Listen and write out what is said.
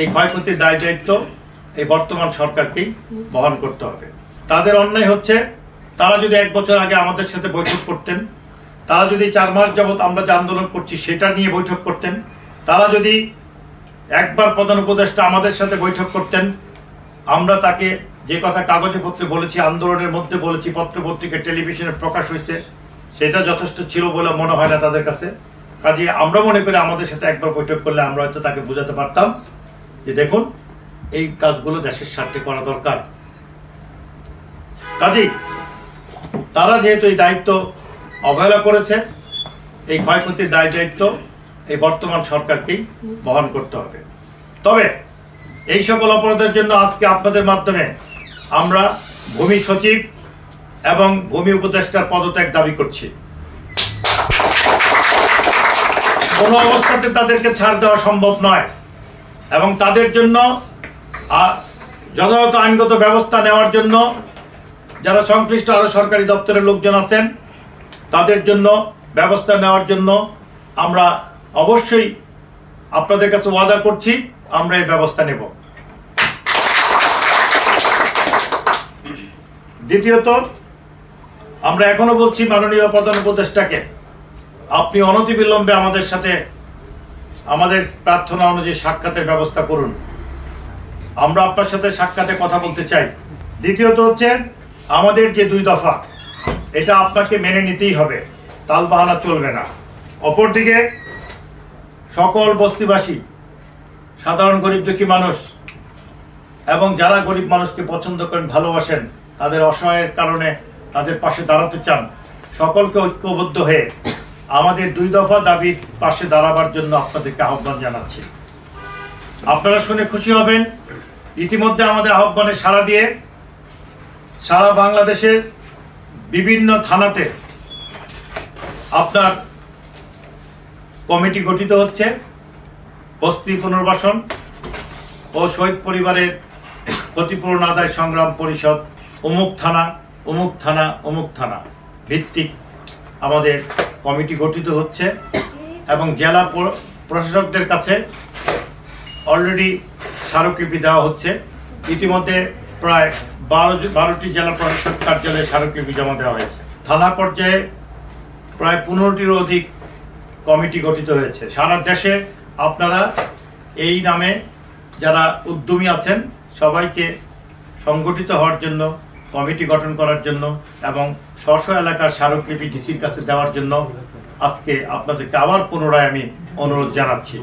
এই ক্ষয়ক্ষতির দায় দায়িত্ব এই বর্তমান সরকারকেই বহন করতে হবে। তাদের অন্যায় হচ্ছে, তারা যদি এক বছর আগে আমাদের সাথে বৈঠক করতেন, তারা যদি চার মাস যাবত আমরা যে আন্দোলন করছি সেটা নিয়ে বৈঠক করতেন, তারা যদি একবার প্রধান উপদেষ্টা আমাদের সাথে বৈঠক করতেন, আমরা তাকে যে কথা কাগজে পত্রে বলেছি, আন্দোলনের মধ্যে বলেছি পত্র পত্রিকা টেলিভিশনে প্রকাশ হয়েছে, সেটা যথেষ্ট ছিল বলে মনে হয় না তাদের কাছে। কাজে আমরা মনে করি আমাদের সাথে একবার বৈঠক করলে আমরা হয়তো তাকে বোঝাতে পারতাম। যে দেখুন, এই কাজগুলো দেশের স্বার্থে করা দরকার। কাজেই তারা যেহেতু এই দায়িত্ব অবহেলা করেছে, এই ক্ষয়ক্ষতির দায় দায়িত্ব এই বর্তমান সরকারকেই বহন করতে হবে। তবে এই সকল অপরাধের জন্য আজকে আপনাদের মাধ্যমে আমরা ভূমি সচিব এবং ভূমি উপদেষ্টার পদত্যাগ দাবি করছি। কোনো অবস্থাতে তাদেরকে ছাড় দেওয়া সম্ভব নয়। এবং তাদের জন্য যথাযথ আইনগত ব্যবস্থা নেওয়ার জন্য যারা সংশ্লিষ্ট আরও সরকারি দপ্তরের লোকজন আছেন, তাদের জন্য ব্যবস্থা নেওয়ার জন্য আমরা অবশ্যই আপনাদের কাছে ওয়াদা করছি, আমরা এই ব্যবস্থা নেব। দ্বিতীয়ত, আমরা এখনও বলছি মাননীয় প্রধান উপদেষ্টাকে, আপনি অনতিবিলম্বে আমাদের সাথে আমাদের প্রার্থনা অনুযায়ী সাক্ষাতের ব্যবস্থা করুন। আমরা আপনার সাথে সাক্ষাতে কথা বলতে চাই। দ্বিতীয়ত হচ্ছে, আমাদের যে দুই দফা, এটা আপনাকে মেনে নিতেই হবে। তালবাহানা চলবে না। অপরদিকে, সকল বস্তিবাসী, সাধারণ গরিব দুঃখী মানুষ এবং যারা গরিব মানুষকে পছন্দ করেন, ভালোবাসেন, তাদের অসহায়ের কারণে তাদের পাশে দাঁড়াতে চান, সকলকে ঐক্যবদ্ধ হয়ে আমাদের দুই দফা দাবির পাশে দাঁড়াবার জন্য আপনাদেরকে আহ্বান জানাচ্ছি। আপনারা শুনে খুশি হবেন, ইতিমধ্যে আমাদের আহ্বানে সাড়া দিয়ে সারা বাংলাদেশের বিভিন্ন থানাতে আপনার কমিটি গঠিত হচ্ছে, বস্তি পুনর্বাসন ও শহীদ পরিবারের ক্ষতিপূরণ আদায় সংগ্রাম পরিষদ অমুক থানা অমুক থানা অমুক থানা ভিত্তিক আমাদের কমিটি গঠিত হচ্ছে এবং জেলা প্র- প্রশাসকদের কাছে অলরেডি স্মারকলিপি দেওয়া হচ্ছে। ইতিমধ্যে প্রায় বারো বারোটি জেলা প্রশাসক কার্যালয়ে স্মারকলিপি জমা দেওয়া হয়েছে। থানা পর্যায়ে প্রায় পনেরোটিরও অধিক কমিটি গঠিত হয়েছে। সারা দেশে আপনারা এই নামে যারা উদ্যমী আছেন, সবাইকে সংগঠিত হওয়ার জন্য কমিটি গঠন করার জন্য এবং স্বশ এলাকার স্মারকলিপি ডিসির কাছে দেওয়ার জন্য আজকে আপনাদেরকে আবার পুনরায় আমি অনুরোধ জানাচ্ছি।